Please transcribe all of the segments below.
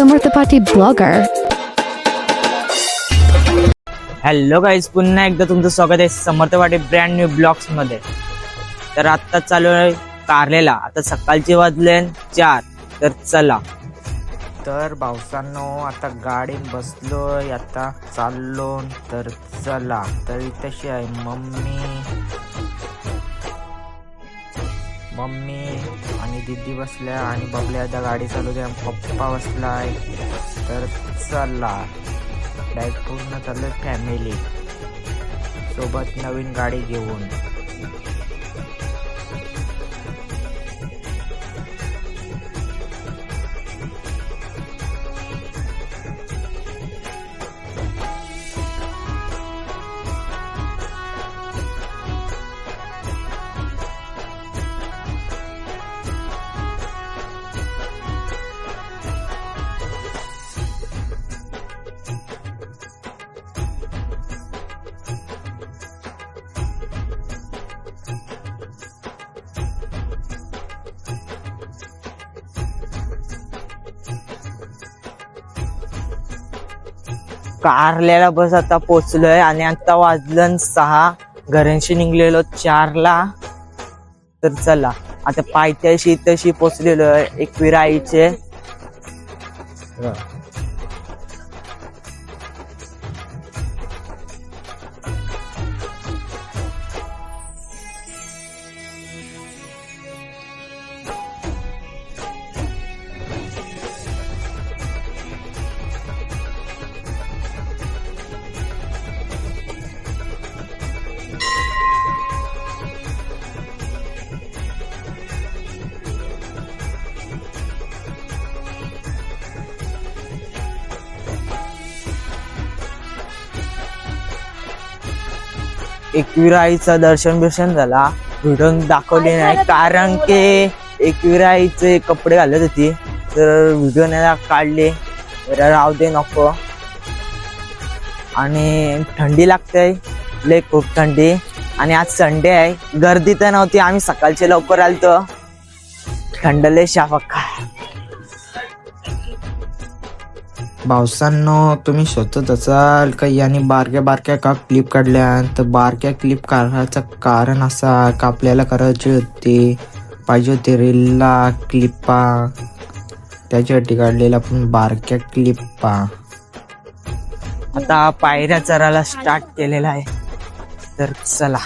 समर्थ पाटी blogger. Hello guys पुन्हा एकदा तुमचं स्वागत आहे समर्थ वाटे ब्रँड न्यू ब्लॉग्समध्ये. तर आत्ता चालू आहे कारलेला. आता सकाळचे वाजले चार. तर चला. तर भाऊसांनो आता गाडीत बसलोय आता चाललो तर चला. तर तशी आहे मम्मी. मम्मी आणि दिदी बसल्या आणि बबल्या आता गाडी चालू द्या पप्पा बसलाय तर चला. डायरेक्ट पूर्ण चाललं फॅमिली सोबत नवीन गाडी घेऊन. कारल्याला बस आता पोचलोय आणि आता वाजलं सहा. घरांशी निघलेलो चारला. तर चला आता पायथ्याशी तशी पोचलेलो आहे एकविरा आईचे एकविरा आईचं दर्शन बिर्शन झाला. व्हिडिओ दाखवले नाही कारण की एकविरा आईचे कपडे घालत होती. तर व्हिडिओ नाही काढले. राहू दे नको. आणि थंडी लागते. लय खूप थंडी. आणि आज संडे आहे. गर्दी तर नव्हती. आम्ही सकाळचे लवकर आलतो. थंडले शाफक्का भावसांनो तुम्ही शोधत असाल का याने बारक्या बारक्या का क्लिप काढल्या तर बारक्या क्लिप काढायचं कारण असा का आपल्याला करायची होती? पाहिजे होती रीलला क्लिपा त्याच्यासाठी काढलेला आपण बारक्या क्लिपा आता पायऱ्या चरायला स्टार्ट केलेला आहे. तर चला.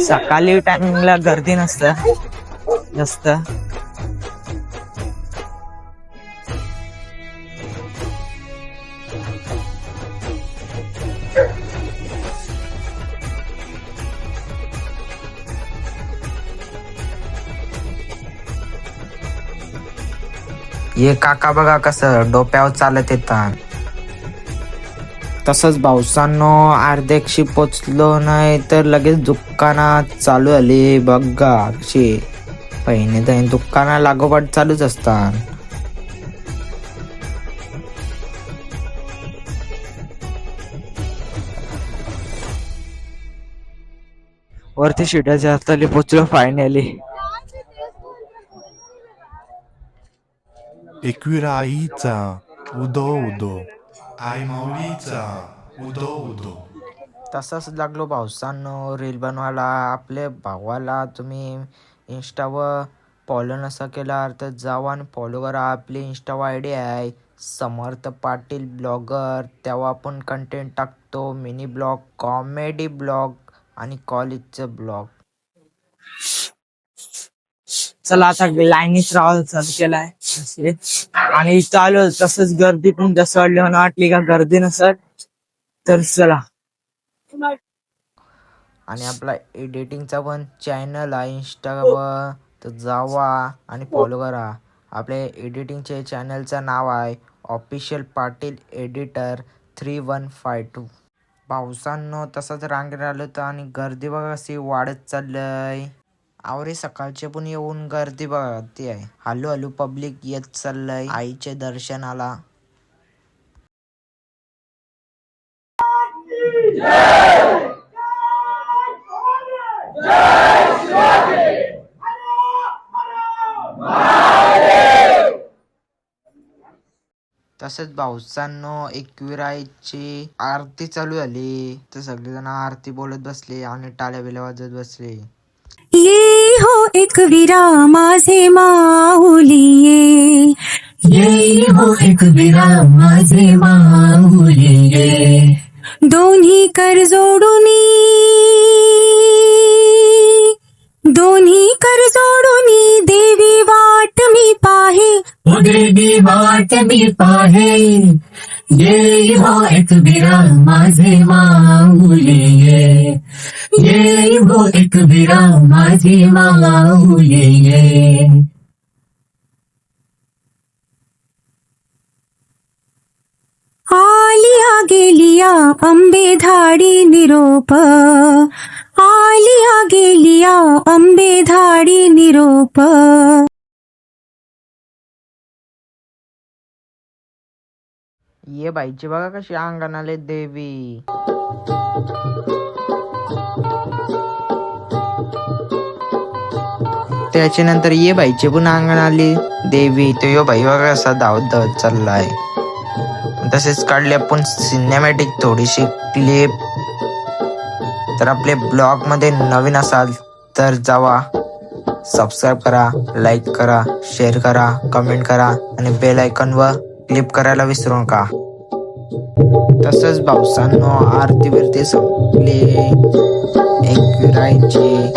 सकाळी टायमिंगला गर्दी नसतं. जास्त. ये काका बघा कसं डोप्यावर चालत येतात. तसंच पावसानं अर्धेक्षी पोचलो नाही तर लगेच दुकानात चालू आली बघा कशी पहिने तर दुकाना लागोपाठ चालूच असतात. वरती शिटाच्या हाताली पोचलो फायनली एकविरा आईचा उदो उदो. आई माऊलीचा उदो उदो. तसंच लागलो भाऊसांनो रील बनवायला. आपल्या भावाला तुम्ही इंस्टावर फॉलो नसा केला तर जावा आणि फॉलो करा. आपली इंस्टावर आय डी आहे समर्थ पाटील ब्लॉगर तेव्हा आपण कंटेंट टाकतो. मिनी ब्लॉग कॉमेडी ब्लॉग आणि कॉलेजचं ब्लॉग. चला आता लाईनीच राहायला चालू केलाय. आणि आलो तसंच गर्दी पण जसं वाटली मला वाटली का गर्दी नसत तर चला. आणि आपला एडिटिंगचा पण चॅनल आहे इंस्टावर तर जावा आणि फॉलो करा. आपल्या एडिटिंगचे चॅनलचं नाव आहे official Patil editor three one five two पावसानं तसंच रांगेत राहिलं तर आणि गर्दी बघा कशी वाढत चाललंय. आवरे सकाळचे पण येऊन गर्दी बघा ती आहे. हलू हलू पब्लिक येत चाललंय. आईचे दर्शनाला तसेच भाऊसांनो एकविरायची आरती चालू झाली. तर सगळेजण आरती बोलत बसले आणि टाळ्या बिल्या वाजत बसले. ये हो एक विरा माझे माऊली ये. ये हो एक विरा माझे माऊली ये. दोन्ही कर जोडून दोन्ही कर जोडून देवी वाट मी पाहे. ओ वाट मी पाहे. येई हो एक बिरा माझे माऊली येई हो एक बिरा माझे माऊलीये आलिया गेलिया अंबे धाडी निरोप. आलिया गेलिया अंबे धाडी निरोप. ये बाईची बघा कशी अंगण आले देवी. त्याच्यानंतर ये बाईचे पण अंगण आली. देवी तो यो बाई बघा असा धावत धावत चाललाय. तसेच काढले आपण सिनेमॅटिक थोडीशी क्लिप तर आपले ब्लॉगमध्ये नवीन असाल तर जावा. सबस्क्राईब करा लाईक करा शेअर करा कमेंट करा आणि बेल वर क्लिप करायला विसरू नका. तसंच भाऊसांनो आरती बिरती संपली. एक विरायची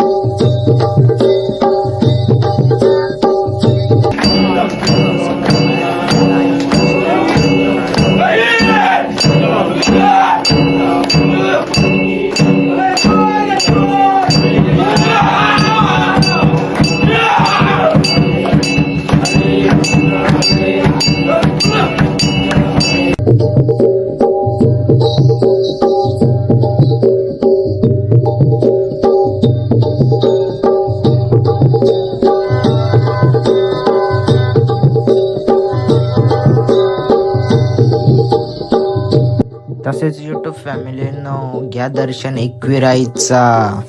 तसेच युट्यूब फॅमिलीनं घ्या दर्शन एकविराईचा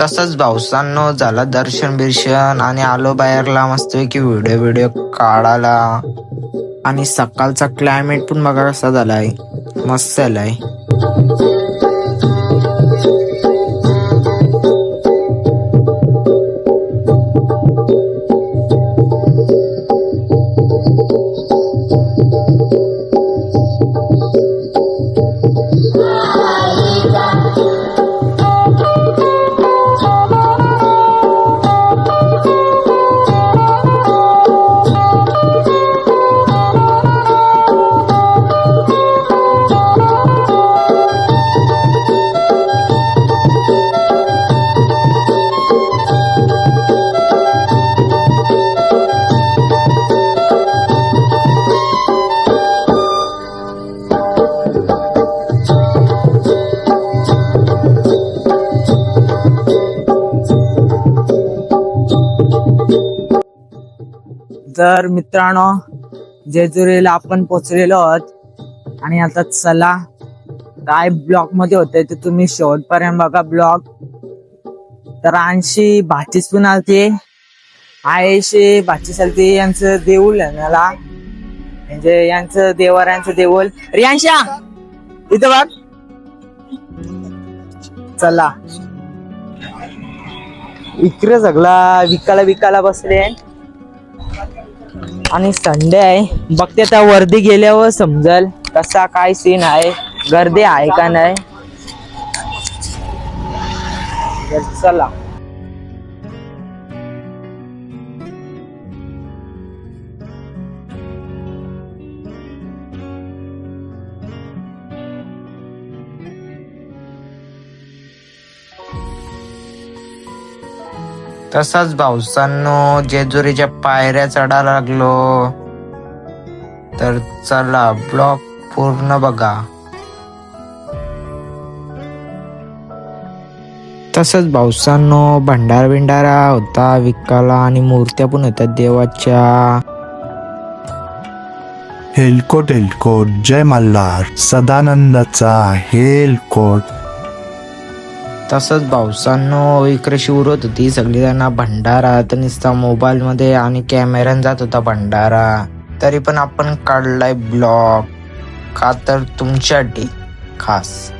तसंच भाऊसांनो झाला दर्शन बिर्शन आणि आलो बाहेरला मस्तपैकी व्हिडिओ व्हिडिओ काढायला. आणि सकाळचा क्लायमेट पण बघा कसा झालाय. मस्त झालाय. तर मित्रांनो जेजुरीला आपण पोचलेलो आहोत. आणि आता चला काय ब्लॉगमध्ये होते ते तुम्ही शेवटपर्यंत बघा ब्लॉग. तर आणशी भाची पण आलती. आयशी भाची चालती यांचं देऊळ आहे मला म्हणजे यांचं देवाऱ्यांचं देऊळ. रियांशा इथं बघ. चला. इकडे सगळा विकायला विकायला बसले. आणि संडे आहे. बघते त्या वर्दी गेल्यावर समजल कसा काय सीन आहे. गर्दी आहे का नाही. चला. तसाच भाऊसांनो जेजुरीच्या पायऱ्या चढा लागलो. तर चला ब्लॉक पूर्ण बघा. तसंच भाऊसांनो भंडार बिंडारा होता विकाला आणि मूर्त्या पण होत्या देवाच्या. हेलकोट हेलकोट जय मल्हार. सदानंदाचा हेलकोट. तसंच भाऊसांनो इकडे होत होती. सगळी त्यांना भंडारा तर नुसता मोबाईलमध्ये आणि कॅमेऱ्यान जात होता भंडारा. तरी पण आपण काढलाय ब्लॉग. का तर तुमच्यासाठी. खास.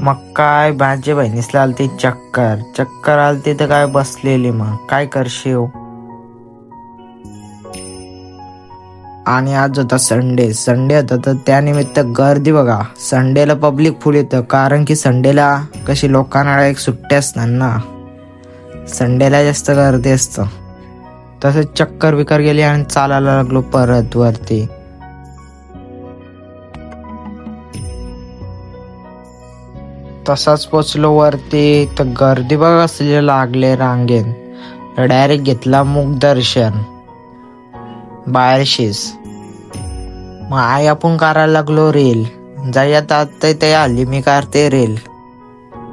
मग काय माझे बहिणीसला आलती चक्कर. चक्कर आलती तर काय बसलेली मग? काय करशील आणि आज होता संडे संडे होता तर त्यानिमित्त गर्दी बघा. संडेला पब्लिक फुल येतं. कारण की संडेला कशी लोकांना एक सुट्टी असणार ना. संडेला जास्त गर्दी असतं. तसंच चक्कर विकर गेली आणि चालायला लागलो परत वरती. तसाच पोचलो वरती. तर गर्दी बघा असले लागले रांगेन डायरेक्ट घेतला मुख दर्शन. बाहेरशीस मग आई आपण करायला लागलो रील जाई आता ते आली मी करते रील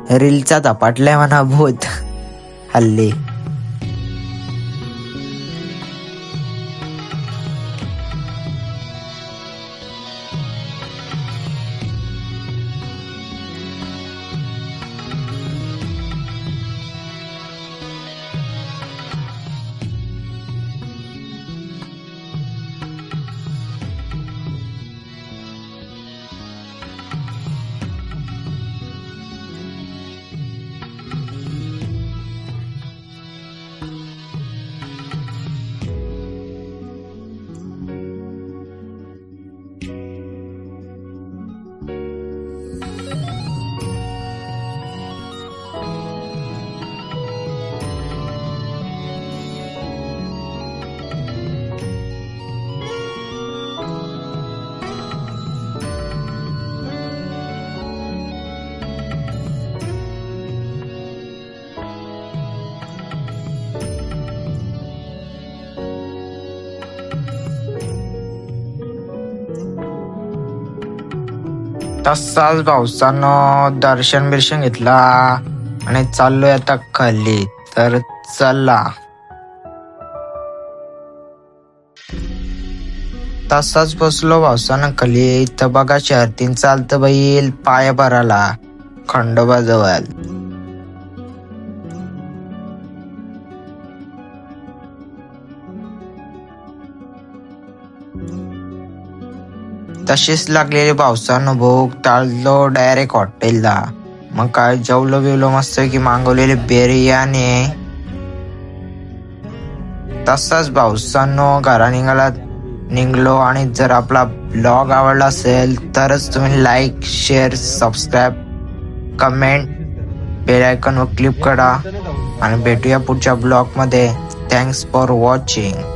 रीलचा झपाटलाय म्हणा भूत. हल्ली. तसाच भाऊसानं दर्शन बिर्शन घेतला आणि चाललोय आता खाली. तर चला. तसाच बसलो भाऊसानं खाली. तर बघा शर्तीन चालतं बैल पाय भराला खंडोबा जवळ. तशीच लागलेली पावसानं भूक टाळलो डायरेक्ट हॉटेलला. मग काय जेवलो बिवलो मस्त की मागवलेली बिर्याणी. तसाच पावसानं घरा निघाला निघलो आणि जर आपला ब्लॉग आवडला असेल तरच तुम्ही like share subscribe comment bell आयकॉनवर क्लिक करा. आणि भेटूया पुढच्या ब्लॉगमध्ये थँक्स फॉर वॉचिंग